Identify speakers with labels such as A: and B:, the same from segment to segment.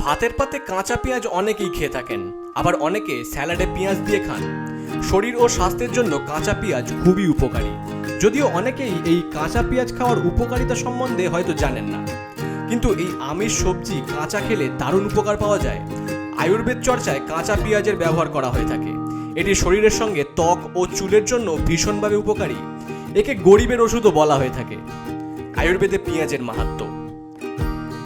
A: ভাতের পাতে কাঁচা পেঁয়াজ অনেকেই খেয়ে থাকেন, আবার অনেকে স্যালাডে পেঁয়াজ দিয়ে খান। শরীর ও স্বাস্থ্যের জন্য কাঁচা পেঁয়াজ খুবই উপকারী। যদিও অনেকেই এই কাঁচা পেঁয়াজ খাওয়ার উপকারিতা সম্বন্ধে হয়তো জানেন না। কিন্তু এই আমিষ সবজি কাঁচা খেলে দারুণ উপকার পাওয়া যায়। আয়ুর্বেদ চর্চায় কাঁচা পেঁয়াজের ব্যবহার করা হয়ে থাকে। এটি শরীরের সঙ্গে ত্বক ও চুলের জন্য ভীষণভাবে উপকারী। একে গরিবের ওষুধও বলা হয়ে থাকে। আয়ুর্বেদে পেঁয়াজের মাহাত্ম্য।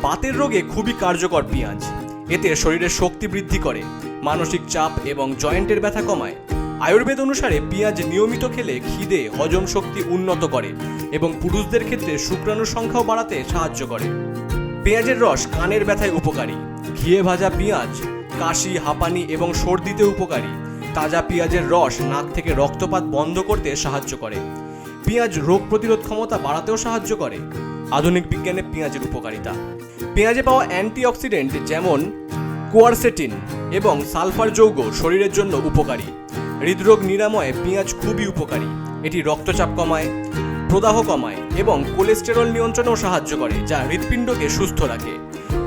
A: বাতের রোগে খুবই কার্যকর পেঁয়াজ। এতে শরীরের শক্তি বৃদ্ধি করে, মানসিক চাপ এবং জয়েন্টের ব্যথা কমায়। আয়ুর্বেদ অনুসারে পেঁয়াজ নিয়মিত খেলে খিদে, হজম শক্তি উন্নত করে এবং পুরুষদের ক্ষেত্রে শুক্রাণুর সংখ্যাও বাড়াতে সাহায্য করে। পেঁয়াজের রস কানের ব্যথায় উপকারী, ঘিয়ে ভাজা পেঁয়াজ, কাশি, হাঁপানি এবং সর্দিতে উপকারী। তাজা পেঁয়াজের রস নাক থেকে রক্তপাত বন্ধ করতে সাহায্য করে। পেঁয়াজ রোগ প্রতিরোধ ক্ষমতা বাড়াতেও সাহায্য করে। আধুনিক বিজ্ঞানে পেঁয়াজের উপকারিতা। পেঁয়াজে পাওয়া অ্যান্টিঅক্সিডেন্ট যেমন কোয়ারসেটিন এবং সালফার যৌগ শরীরের জন্য উপকারী। হৃদরোগ নিরাময়ে পেঁয়াজ খুবই উপকারী। এটি রক্তচাপ কমায়, প্রদাহ কমায় এবং কোলেস্টেরল নিয়ন্ত্রণেও সাহায্য করে, যা হৃৎপিণ্ডকে সুস্থ রাখে।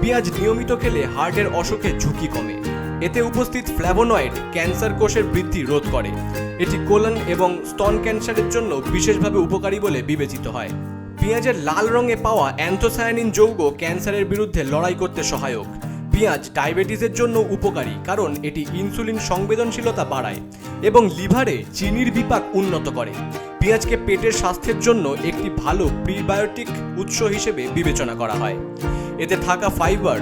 A: পেঁয়াজ নিয়মিত খেলে হার্টের অসুখের ঝুঁকি কমে। এতে উপস্থিত ফ্ল্যাভোনয়েড ক্যান্সার কোষের বৃদ্ধি রোধ করে। এটি কোলন এবং স্তন ক্যান্সারের জন্য বিশেষভাবে উপকারী বলে বিবেচিত হয়। পেঁয়াজের লাল রঙে পাওয়া অ্যান্থোসায়ানিন যৌগ ক্যান্সারের বিরুদ্ধে লড়াই করতে সহায়ক। পেঁয়াজ ডায়াবেটিসের জন্য উপকারী, কারণ এটি ইনসুলিন সংবেদনশীলতা বাড়ায় এবং লিভারে চিনির বিপাক উন্নত করে। পেঁয়াজকে পেটের স্বাস্থ্যের জন্য একটি ভালো প্রিবায়োটিক উৎস হিসেবে বিবেচনা করা হয়। এতে থাকা ফাইবার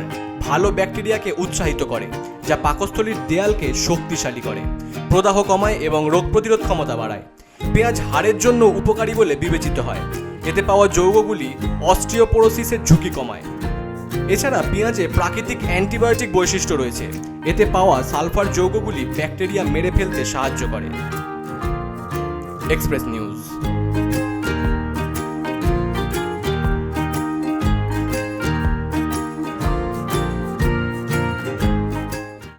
A: ভালো ব্যাকটেরিয়াকে উৎসাহিত করে, যা পাকস্থলীর দেয়ালকে শক্তিশালী করে, প্রদাহ কমায় এবং রোগ প্রতিরোধ ক্ষমতা বাড়ায়। পেঁয়াজ হাড়ের জন্য উপকারী বলে বিবেচিত হয়। এতে পাওয়া যৌগগুলি অস্টিওপোরোসিসের ঝুঁকি কমায়। এছাড়া পেঁয়াজে প্রাকৃতিক অ্যান্টিবায়োটিক বৈশিষ্ট্য রয়েছে। এতে পাওয়া সালফার যৌগগুলি ব্যাকটেরিয়া মেরে ফেলতে সাহায্য করে। Express news.